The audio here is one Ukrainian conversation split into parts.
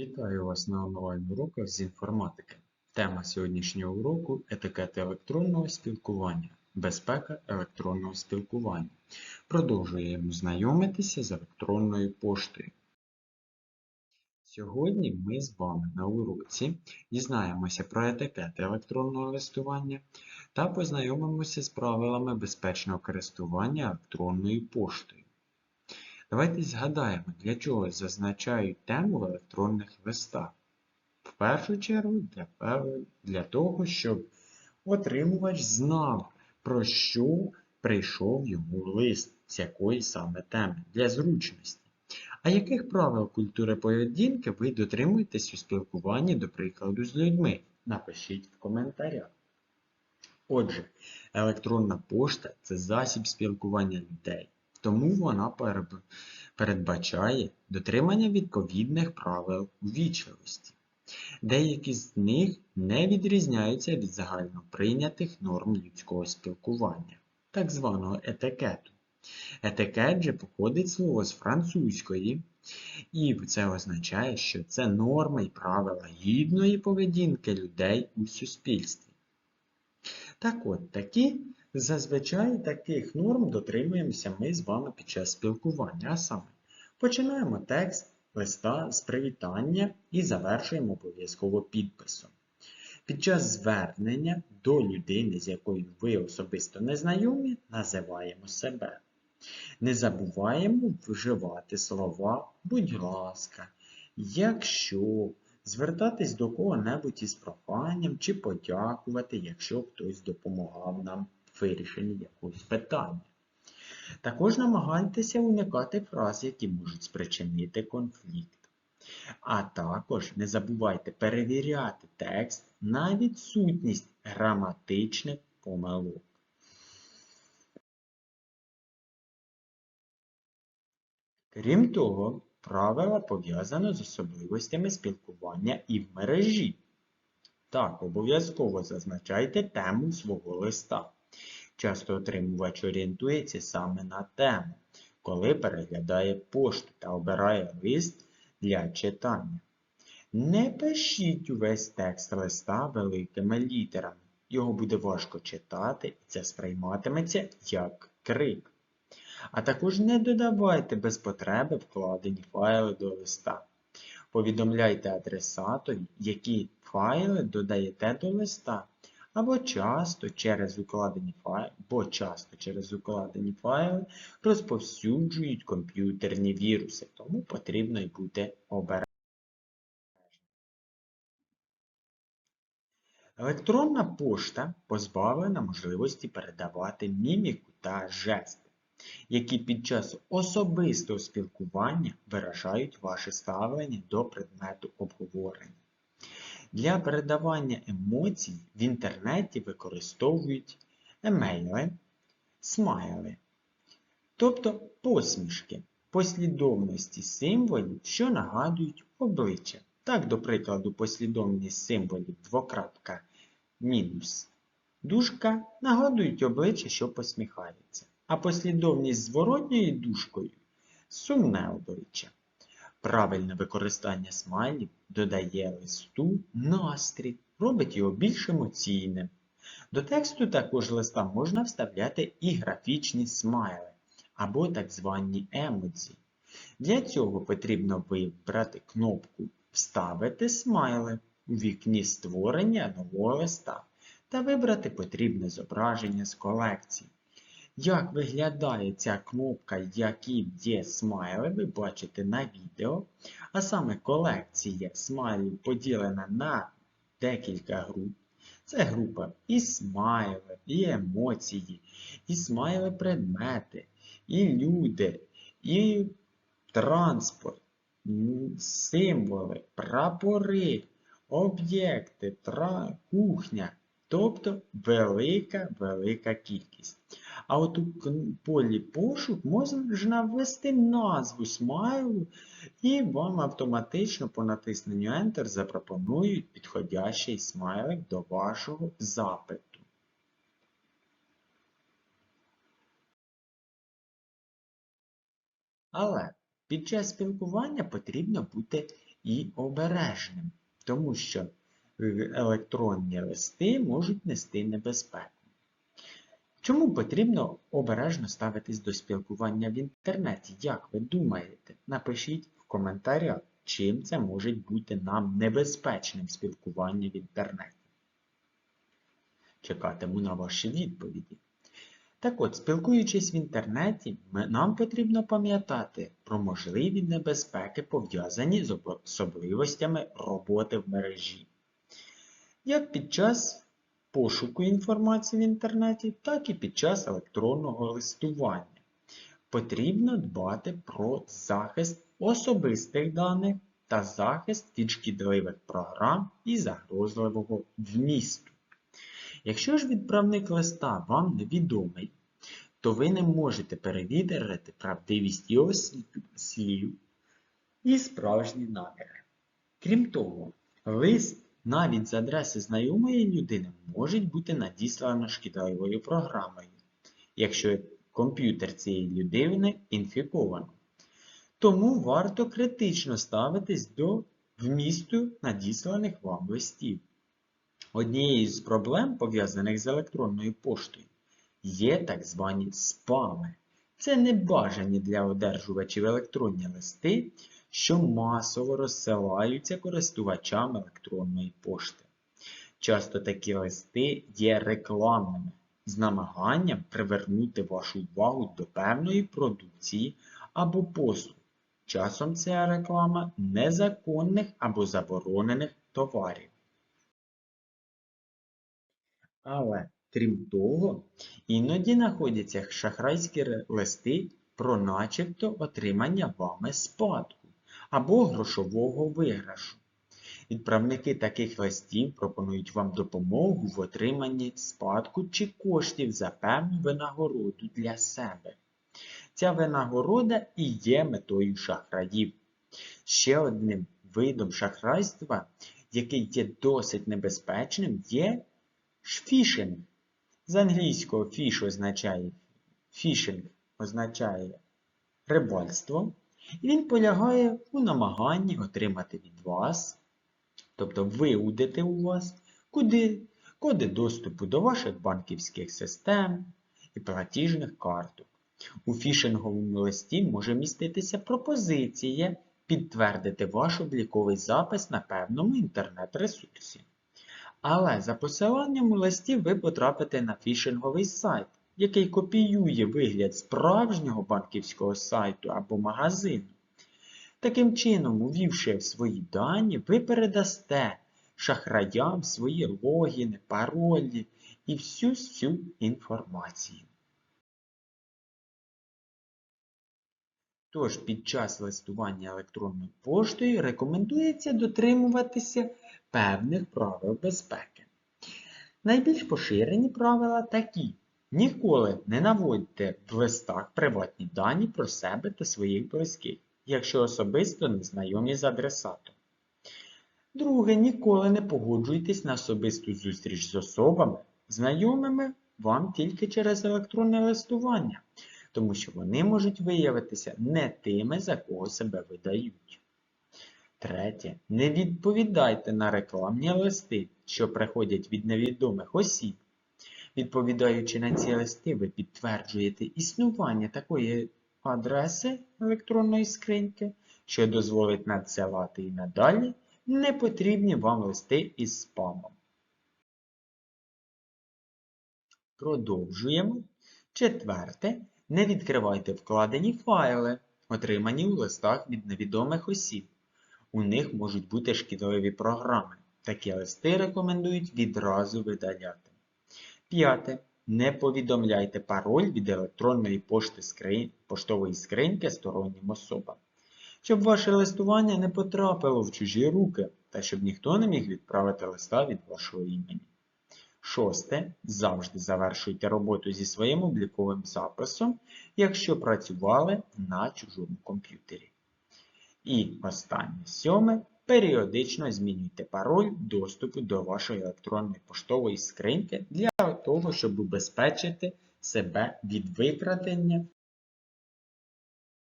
Вітаю вас на онлайн-уроках з інформатики. Тема сьогоднішнього уроку етикет електронного спілкування, безпека електронного спілкування. Продовжуємо знайомитися з електронною поштою. Сьогодні ми з вами на уроці дізнаємося про етикет електронного листування та познайомимося з правилами безпечного користування електронною поштою. Давайте згадаємо, для чого зазначають тему в електронних листах. В першу чергу для, для того, щоб отримувач знав, про що прийшов йому лист, з якої саме теми, для зручності. А яких правил культури поведінки ви дотримуєтесь у спілкуванні, до прикладу, з людьми? Напишіть в коментарях. Отже, електронна пошта це засіб спілкування людей. Тому вона передбачає дотримання відповідних правил увічливості. Деякі з них не відрізняються від загально прийнятих норм людського спілкування, так званого етикету. Етикет же походить слово з французької, і це означає, що це норми і правила гідної поведінки людей у суспільстві. Так от, такі, зазвичай таких норм дотримуємося ми з вами під час спілкування, а саме починаємо текст листа з привітання і завершуємо обов'язково підписом. Під час звернення до людини, з якою ви особисто не знайомі, називаємо себе. Не забуваємо вживати слова будь ласка, якщо, звертатись до кого-небудь із проханням чи подякувати, якщо хтось допомагав нам в вирішенні якогось питання. Також намагайтеся уникати фраз, які можуть спричинити конфлікт. А також не забувайте перевіряти текст на відсутність граматичних помилок. Крім того, правила пов'язано з особливостями спілкування і в мережі. Так, обов'язково зазначайте тему свого листа. Часто отримувач орієнтується саме на тему, коли переглядає пошту та обирає лист для читання. Не пишіть увесь текст листа великими літерами. Його буде важко читати і це сприйматиметься як крик. А також не додавайте без потреби вкладені файли до листа. Повідомляйте адресатові, які файли додаєте до листа, або часто через укладені файли, бо часто через укладені файли розповсюджують комп'ютерні віруси, тому потрібно й бути обережним. Електронна пошта позбавлена можливості передавати міміку та жести, які під час особистого спілкування виражають ваше ставлення до предмету обговорення. Для передавання емоцій в інтернеті використовують емейли, смайли, тобто посмішки, послідовності символів, що нагадують обличчя. Так, до прикладу, послідовність символів двокрапка мінус дужка нагадують обличчя, що посміхається, а послідовність зворотньою дужкою сумне обличчя. Правильне використання смайлів додає листу настрій, робить його більш емоційним. До тексту також листа можна вставляти і графічні смайли, або так звані емодзі. Для цього потрібно вибрати кнопку Вставити смайли у вікні створення нового листа та вибрати потрібне зображення з колекції. Як виглядає ця кнопка, які є смайли, ви бачите на відео. А саме колекція смайлів поділена на декілька груп. Це група і смайли, і емоції, і смайли предмети, і люди, і транспорт, символи, прапори, об'єкти, кухня. Тобто велика-велика кількість. А от у полі пошук можна ввести назву смайлу, і вам автоматично по натисненню Enter запропонують підходящий смайлик до вашого запиту. Але під час спілкування потрібно бути і обережним, тому що електронні листи можуть нести небезпеку. Чому потрібно обережно ставитись до спілкування в інтернеті? Як ви думаєте? Напишіть в коментарях, чим це може бути нам небезпечним спілкування в інтернеті. Чекатиму на ваші відповіді. Так от, спілкуючись в інтернеті, нам потрібно пам'ятати про можливі небезпеки, пов'язані з особливостями роботи в мережі. Як під час пошуку інформації в інтернеті, так і під час електронного листування. Потрібно дбати про захист особистих даних та захист від шкідливих програм і загрозливого вмісту. Якщо ж відправник листа вам невідомий, то ви не можете перевірити правдивість його слів- і справжні наміри. Крім того, лист навіть з адреси знайомої людини може бути надіслано шкідливою програмою, якщо комп'ютер цієї людини інфіковано. Тому варто критично ставитись до вмісту надісланих вам листів. Однією з проблем, пов'язаних з електронною поштою, є так звані спами. Це небажані для одержувачів електронні листи, що масово розсилаються користувачам електронної пошти. Часто такі листи є рекламними з намаганням привернути вашу увагу до певної продукції або послуг. Часом це реклама незаконних або заборонених товарів. Але, крім того, іноді знаходяться шахрайські листи про начебто отримання вами спадку або грошового виграшу. Відправники таких листів пропонують вам допомогу в отриманні спадку чи коштів за певну винагороду для себе. Ця винагорода і є метою шахраїв. Ще одним видом шахрайства, який є досить небезпечним, є фішинг. З англійського фіш означає фішинг означає рибальство, і він полягає у намаганні отримати від вас, тобто виудити у вас, куди, коди доступу до ваших банківських систем і платіжних карток. У фішинговому листі може міститися пропозиція підтвердити ваш обліковий запис на певному інтернет-ресурсі. Але за посиланням у листі ви потрапите на фішинговий сайт, який копіює вигляд справжнього банківського сайту або магазину. Таким чином, увівши свої дані, ви передасте шахраям свої логіни, паролі і всю цю інформацію. Тож під час листування електронною поштою рекомендується дотримуватися певних правил безпеки. Найбільш поширені правила такі. Ніколи не наводьте в листах приватні дані про себе та своїх близьких, якщо особисто не знайомі з адресатом. Друге, ніколи не погоджуйтесь на особисту зустріч з особами, знайомими вам тільки через електронне листування, тому що вони можуть виявитися не тими, за кого себе видають. Третє. Не відповідайте на рекламні листи, що приходять від невідомих осіб. Відповідаючи на ці листи, ви підтверджуєте існування такої адреси електронної скриньки, що дозволить надсилати і надалі непотрібні вам листи із спамом. Продовжуємо. Четверте. Не відкривайте вкладені файли, отримані у листах від невідомих осіб. У них можуть бути шкідливі програми. Такі листи рекомендують відразу видаляти. П'яте. Не повідомляйте пароль від електронної пошти скрин... поштової скриньки стороннім особам. Щоб ваше листування не потрапило в чужі руки та щоб ніхто не міг відправити листа від вашого імені. Шосте. Завжди завершуйте роботу зі своїм обліковим записом, якщо працювали на чужому комп'ютері. І останнє сьоме. Періодично змінюйте пароль доступу до вашої електронної поштової скриньки для того, щоб убезпечити себе від викрадення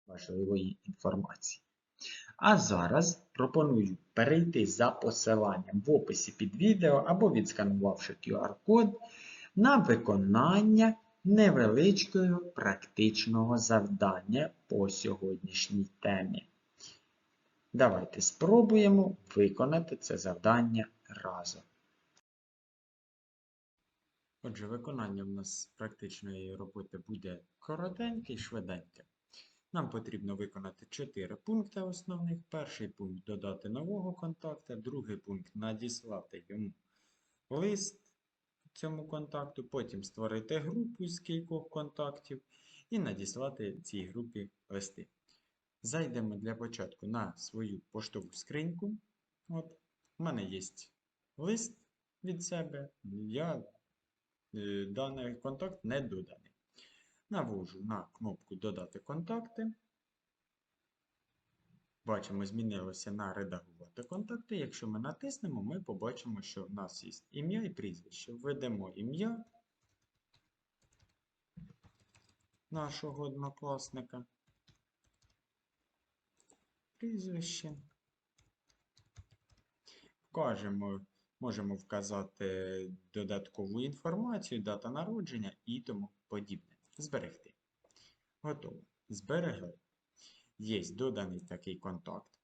важливої інформації. А зараз пропоную перейти за посиланням в описі під відео або відсканувавши QR-код на виконання невеличкого практичного завдання по сьогоднішній темі. Давайте спробуємо виконати це завдання разом. Отже, виконання в нас практичної роботи буде коротеньке і швиденьке. Нам потрібно виконати 4 пункти основних. Перший пункт додати нового контакта, другий пункт надіслати йому лист цьому контакту, потім створити групу з кількох контактів і надіслати цій групі листи. Зайдемо для початку на свою поштову скриньку. От, У мене є лист від себе. Я даний контакт не доданий. Навожу на кнопку Додати контакти. Бачимо, змінилося на редагувати контакти. Якщо ми натиснемо, ми побачимо, що в нас є ім'я і прізвище. Введемо ім'я нашого однокласника. Прізвище. Вкажемо, можемо вказати додаткову інформацію, дата народження і тому подібне. Зберегти. Готово. Зберегли. Є доданий такий контакт.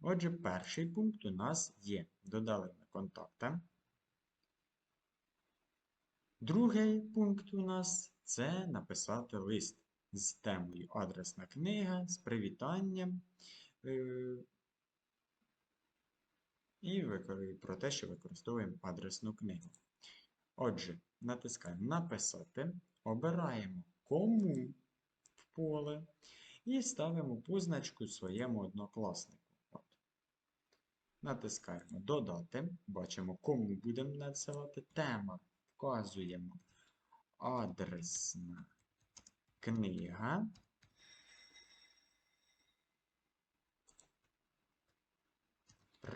Отже, перший пункт у нас є. Додали ми контакта. Другий пункт у нас це написати лист з темою адресна книга, з привітанням е, і про те, що використовуємо адресну книгу. Отже, натискаємо Написати, обираємо кому в поле і ставимо позначку своєму однокласнику. От. Натискаємо Додати. Бачимо, кому будемо надсилати. Тема. Вказуємо адресна книга.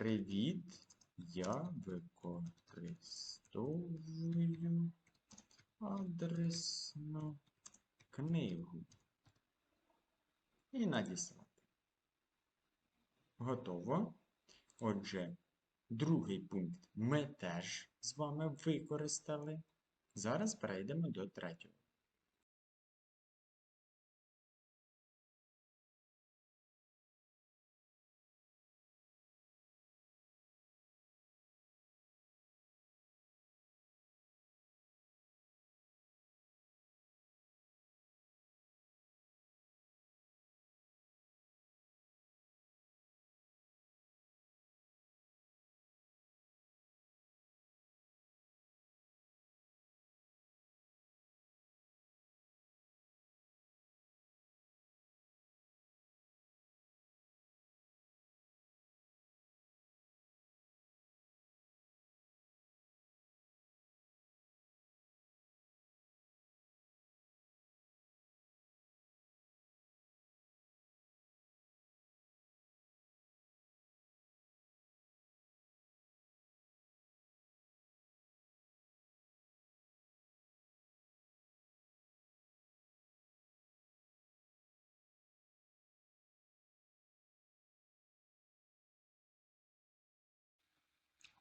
Привіт! Я використовую адресну книгу і надіслати. Готово. Отже, другий пункт ми теж з вами використали. Зараз перейдемо до третього.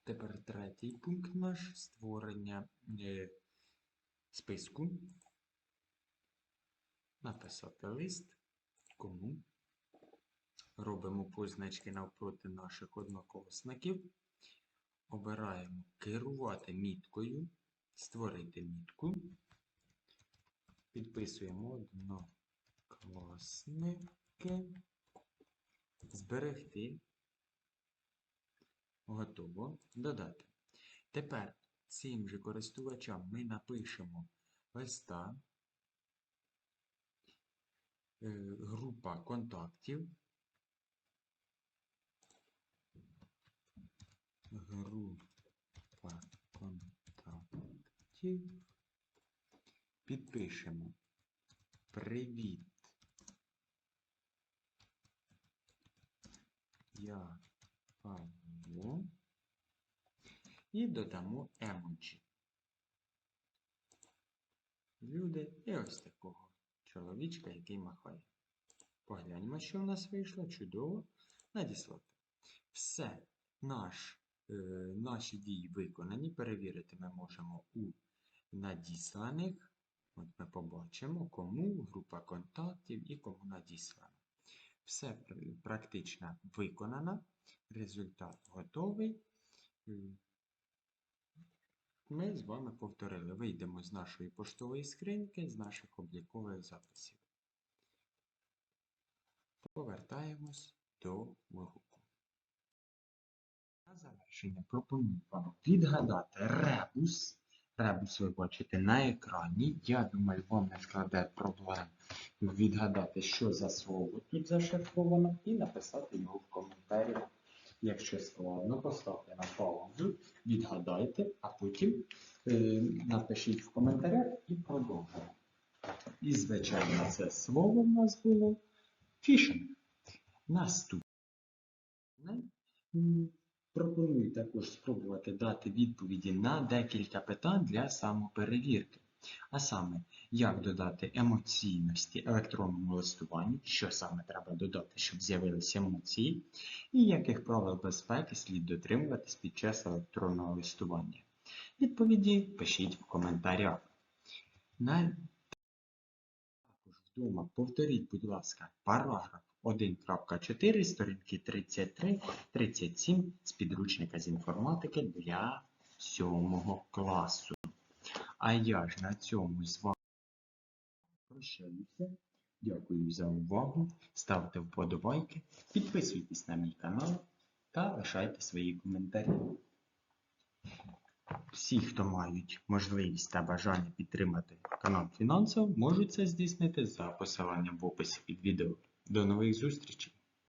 Тепер третій пункт наш створення е, списку. Написати лист, кому. Робимо позначки навпроти наших однокласників. Обираємо керувати міткою, створити мітку. Підписуємо однокласники, зберегти. Готово. Додати. Тепер цим же користувачам ми напишемо листа, е, група контактів, група контактів. Підпишемо Привіт. Я Павло. І додамо емоджі. Люди і ось такого чоловічка, який махає. Погляньмо, що в нас вийшло. Чудово. надіслати. Все, наш, е, наші дії виконані. Перевірити ми можемо у надісланих. От ми побачимо, кому група контактів і кому надіслано. Все практично виконано. Результат готовий. Ми з вами повторили. Вийдемо з нашої поштової скриньки, з наших облікових записів. Повертаємось до уроку. На завершення пропоную вам відгадати ребус. Ребус ви бачите на екрані. Я думаю, вам не складе проблем відгадати, що за слово тут зашифровано, і написати його в коментарі. Якщо складно, поставте на паузу, відгадайте, а потім е, напишіть в коментарях і продовжуємо. І, звичайно, це слово в нас було фішинг. Наступне. Пропоную також спробувати дати відповіді на декілька питань для самоперевірки. А саме, як додати емоційності електронному листуванню, що саме треба додати, щоб з'явилися емоції, і яких правил безпеки слід дотримуватись під час електронного листування. Відповіді пишіть в коментарях. На... Також вдома повторіть, будь ласка, параграф 1.4, сторінки 33-37 з підручника з інформатики для 7 класу. А я ж на цьому з вами прощаюся. Дякую за увагу. Ставте вподобайки, підписуйтесь на мій канал та лишайте свої коментарі. Всі, хто мають можливість та бажання підтримати канал фінансово, можуть це здійснити за посиланням в описі під відео. До нових зустрічей!